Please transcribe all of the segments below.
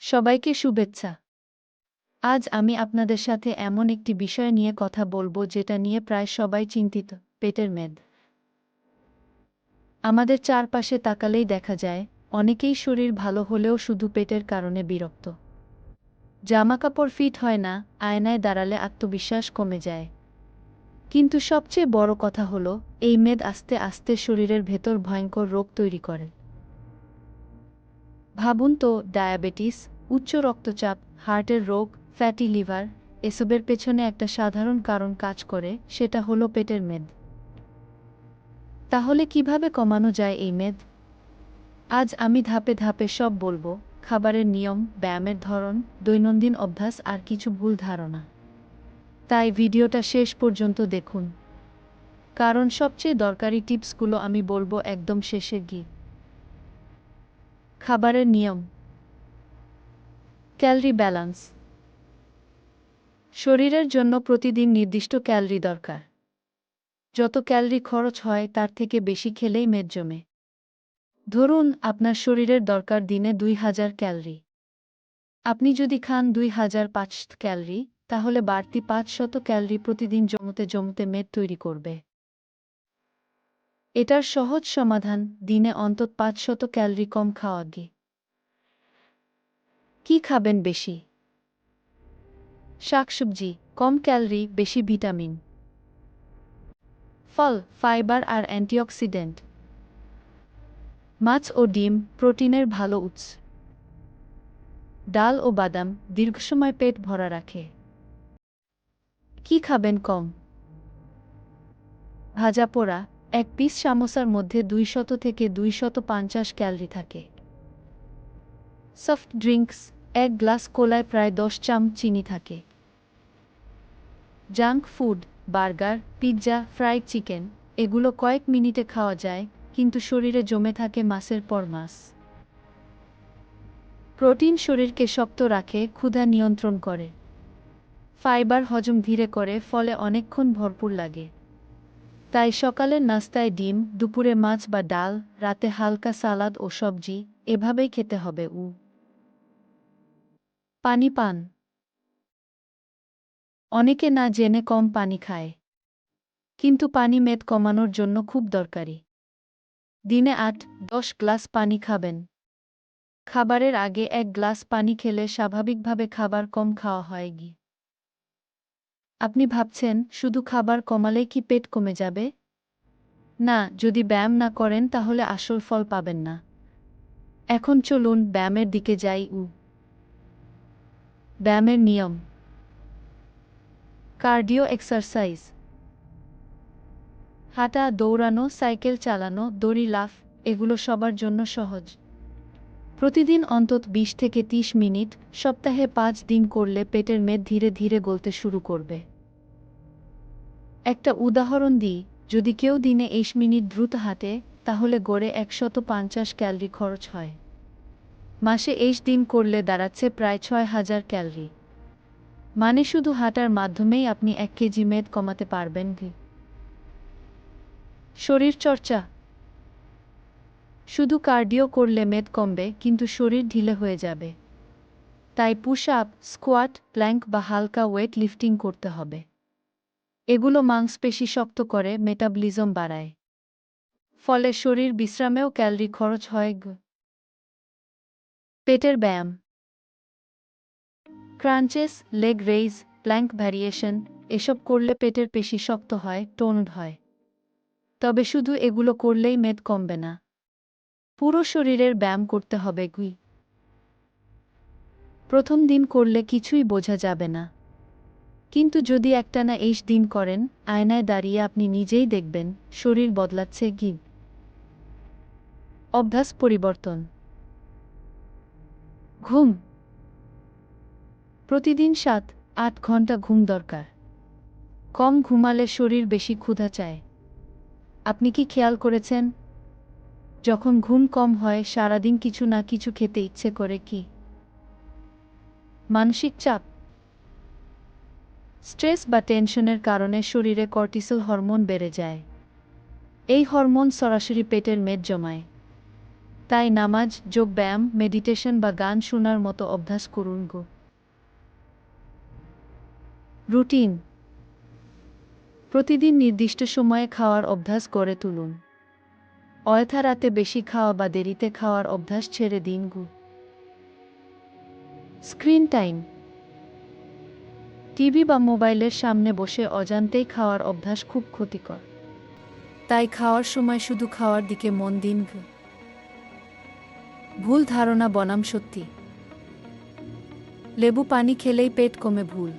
সবাইকে শুভেচ্ছা। আজ আমি আপনাদের সাথে এমন একটি বিষয় নিয়ে কথা বলব যেটা নিয়ে প্রায় সবাই চিন্তিত, পেটের মেদ। আমাদের চারপাশে তাকালেই দেখা যায়, অনেকেই শরীর ভালো হলেও শুধু পেটের কারণে বিরক্ত। জামাকাপড় ফিট হয় না, আয়নায় দাঁড়ালে আত্মবিশ্বাস কমে যায়। কিন্তু সবচেয়ে বড় কথা হলো, এই মেদ আস্তে আস্তে শরীরের ভেতর ভয়ঙ্কর রোগ তৈরি করে। ভাবুন তো, ডায়াবেটিস, উচ্চ রক্তচাপ, হার্টের রোগ, ফ্যাটি লিভার, এসবের পেছনে একটা সাধারণ কারণ কাজ করে, সেটা হলো পেটের মেদ। তাহলে কীভাবে কমানো যায় এই মেদ? আজ আমি ধাপে ধাপে সব বলব, খাবারের নিয়ম, ব্যায়ামের ধরন, দৈনন্দিন অভ্যাস আর কিছু ভুল ধারণা। তাই ভিডিওটা শেষ পর্যন্ত দেখুন। কারণ সবচেয়ে দরকারি টিপসগুলো আমি বলব একদম শেষে গিয়ে। খাবারের নিয়ম। Calorie balance. শরীরের জন্য প্রতিদিন নির্দিষ্ট ক্যালরি দরকার। যত ক্যালরি খরচ হয়, তার থেকে বেশি খেলেই মেদ জমে। ধরুন, আপনার শরীরের দরকার দিনে দুই হাজার ক্যালরি। আপনি যদি খান দুই হাজার পাঁচ ক্যালরি, তাহলে বাড়তি পাঁচ শত ক্যালরি প্রতিদিন জমতে জমতে মেদ তৈরি করবে। এটার সহজ সমাধান, দিনে অন্তত পাঁচ শত ক্যালরি কম খাওয়া গে কি খাবেন বেশি? শাকসবজি, কম ক্যালরি, বেশি ভিটামিন। ফল, ফাইবার আর অ্যান্টিঅক্সিডেন্ট। মাছ ও ডিম, প্রোটিনের ভালো উৎস। ডাল ও বাদাম, দীর্ঘ সময় পেট ভরা রাখে। কি খাবেন কম? ভাজা পোড়া এক পিস সামোসার মধ্যে দুইশত থেকে দুইশত পঞ্চাশ ক্যালরি থাকে। সফট ড্রিঙ্কস, এক গ্লাস কোলায় প্রায় দশ চাম চিনি থাকে। Junk food, burger, pizza, fried chicken, এগুলো কয়েক মিনিটে খাওয়া যায়, কিন্তু শরীরে জমে থাকে মাসের পর মাস প্রোটিন শরীরকে শক্ত রাখে, ক্ষুধা নিয়ন্ত্রণ করে। ফাইবার হজম ধীরে করে, ফলে অনেকক্ষণ ভরপুর লাগে। তাই সকালের নাস্তায় ডিম, দুপুরে মাছ বা ডাল, রাতে হালকা সালাদ ও সবজি, এভাবেই খেতে হবে, উ। পানি পান। অনেকে না জেনে কম পানি খায়। কিন্তু পানি মেদ কমানোর জন্য খুব দরকারি। দিনে আট, দশ গ্লাস পানি খাবেন। খাবারের আগে এক গ্লাস পানি খেলে স্বাভাবিকভাবে খাবার কম খাওয়া হয়, গি। আপনি ভাবছেন, শুধু খাবার কমালেই কি পেট কমে যাবে? না, যদি ব্যায়াম না করেন তাহলে আসল ফল পাবেন না। এখন চলুন ব্যায়ামের দিকে যাই, উ। ব্যায়ামের নিয়ম। Cardio exercise. হাঁটা, দৌড়ানো, সাইকেল চালানো, দড়ি লাফ, এগুলো সবার জন্য সহজ। প্রতিদিন অন্তত বিশ থেকে ৩০ মিনিট, সপ্তাহে পাঁচ দিন করলে পেটের মেদ ধীরে ধীরে গলতে শুরু করবে। একটা উদাহরণ দিই, যদি কেউ দিনে এইশ মিনিট দ্রুত হাঁটে, তাহলে গড়ে একশত পঞ্চাশ ক্যালরি খরচ হয়। মাসে এইশ দিন করলে দাঁড়াচ্ছে প্রায় ছয় হাজার ক্যালরি। মানে শুধু হাঁটার মাধ্যমেই আপনি এক কেজি মেদ কমাতে পারবেন শরীর চর্চা শুধু কার্ডিও করলে মেদ কমবে, কিন্তু শরীর ঢিলে হয়ে যাবে। তাই পুশ আপ স্কোয়াট প্ল্যাঙ্ক বা হালকা ওয়েট লিফটিং করতে হবে। এগুলো মাংসপেশি শক্ত করে মেটাবলিজম বাড়ায়। ফলে শরীর বিশ্রামেও ক্যালরি খরচ হয় পেটের ব্যায়াম। Crunches leg raise plank variation এসব করলে পেটের পেশি শক্ত হয় টোনড হয়। তবে শুধু এগুলো করলেই মেদ কমবে না। পুরো শরীরের ব্যায়াম করতে হবে, গুই। প্রথম দিন করলে কিছুই বোঝা যাবে না। কিন্তু যদি একটানা এইশ দিন করেন, আয়নায় দাঁড়িয়ে আপনি নিজেই দেখবেন, শরীর বদলাচ্ছে গি অভ্যাস পরিবর্তন। ঘুম। প্রতিদিন সাত, আট ঘণ্টা ঘুম দরকার। কম ঘুমালে শরীর বেশি ক্ষুধা চায়। আপনি কি খেয়াল করেছেন? যখন ঘুম কম হয়, সারাদিন কিছু না কিছু খেতে ইচ্ছে করে কি? মানসিক চাপ। স্ট্রেস বা টেনশনের কারণে শরীরে কর্টিসল হরমোন বেড়ে যায়। এই হরমোন সরাসরি পেটের মেদ জমায়। তাই নামাজ, যোগ ব্যায়াম, মেডিটেশন বা গান শোনার মতো অভ্যাস করুন গো। রুটিন। প্রতিদিন নির্দিষ্ট সময়ে খাওয়ার অভ্যাস গড়ে তুলুন। অয়থা রাতে বেশি খাওয়া বা দেরিতে খাওয়ার অভ্যাস ছেড়ে দিন গু। Screen time. টিভি বা মোবাইলের সামনে বসে অজান্তেই খাওয়ার অভ্যাস খুব ক্ষতিকর। তাই খাওয়ার সময় শুধু খাওয়ার দিকে মন দিন। ভুল ধারণা বনাম সত্যি। লেবু পানি খেলেই পেট কমে ভুল।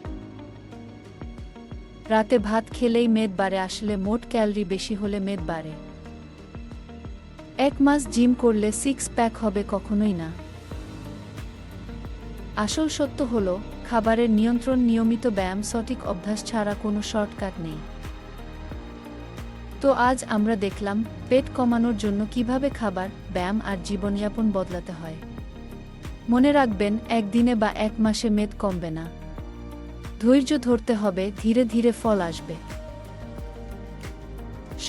রাতে ভাত খেলেই মেদ বাড়ে, আসলে মোট ক্যালোরি বেশি হলে মেদ বাড়ে। এক মাস জিম করলে সিক্স প্যাক হবে কখনোই না। আসল সত্য হল, খাবারের নিয়ন্ত্রণ নিয়মিত ব্যায়াম, সঠিক অভ্যাস ছাড়া কোনো শর্টকাট নেই। তো আজ আমরা দেখলাম, পেট কমানোর জন্য কীভাবে খাবার, ব্যায়াম আর জীবনযাপন বদলাতে হয়। মনে রাখবেন, একদিনে বা এক মাসে মেদ কমবে না। ধৈর্য ধরতে হবে, ধীরে ধীরে ফল আসবে।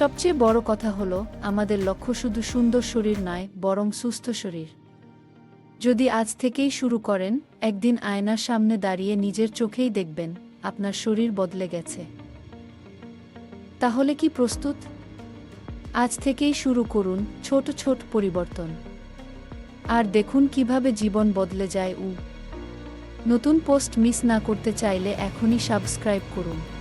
সবচেয়ে বড় কথা হলো, আমাদের লক্ষ্য শুধু সুন্দর শরীর নয়, বরং সুস্থ শরীর। যদি আজ থেকেই শুরু করেন, একদিন আয়নার সামনে দাঁড়িয়ে নিজের চোখেই দেখবেন, আপনার শরীর বদলে গেছে। তাহলে কি প্রস্তুত? আজ থেকেই শুরু করুন ছোট ছোট পরিবর্তন। আর দেখুন কীভাবে জীবন বদলে যায় উ। নতুন পোস্ট মিস না করতে চাইলে এখনই সাবস্ক্রাইব করুন।